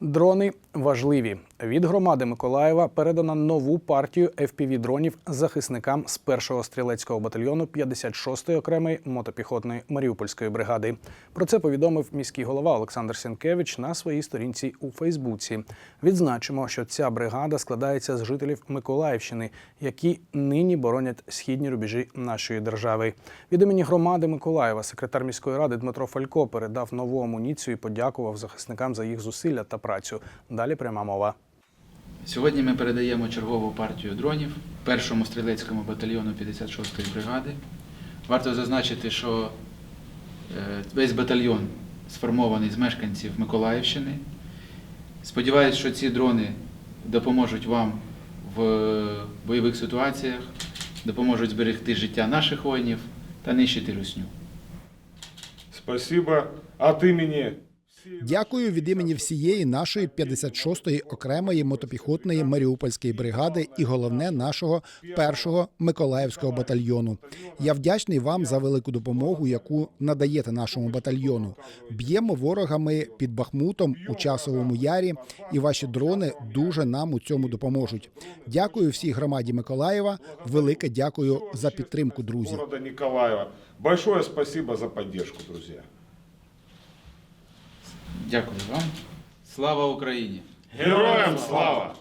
Дрони важливі. Від громади Миколаєва передано нову партію fpv дронів захисникам з 1-го стрілецького батальйону 56-ї окремої мотопіхотної Маріупольської бригади. Про це повідомив міський голова Олександр Сенкевич на своїй сторінці у Фейсбуці. Відзначимо, що ця бригада складається з жителів Миколаївщини, які нині боронять східні рубежі нашої держави. Від імені громади Миколаєва секретар міської ради Дмитро Фалько передав нову амуніцію і подякував захисникам за їх зусилля та працю. Далі пряма мова. Сьогодні ми передаємо чергову партію дронів першому стрілецькому батальйону 56-ї бригади. Варто зазначити, що е, весь батальйон сформований з мешканців Миколаївщини. Сподіваюсь, що ці дрони допоможуть вам в бойових ситуаціях, допоможуть зберегти життя наших воїнів та нищити русню. Спасибо от имени Дякую від імені всієї нашої 56-ї окремої мотопіхотної Маріупольської бригади і головне нашого першого Миколаївського батальйону. Я вдячний вам за велику допомогу, яку надаєте нашому батальйону. Б'ємо ворогами під Бахмутом у часовому ярі, і ваші дрони дуже нам у цьому допоможуть. Дякую всій громаді Миколаєва. Велике дякую за підтримку, друзі. Николаева. Большое спасибо за поддержку, друзья. Дякую вам. Слава Україні! Героям слава!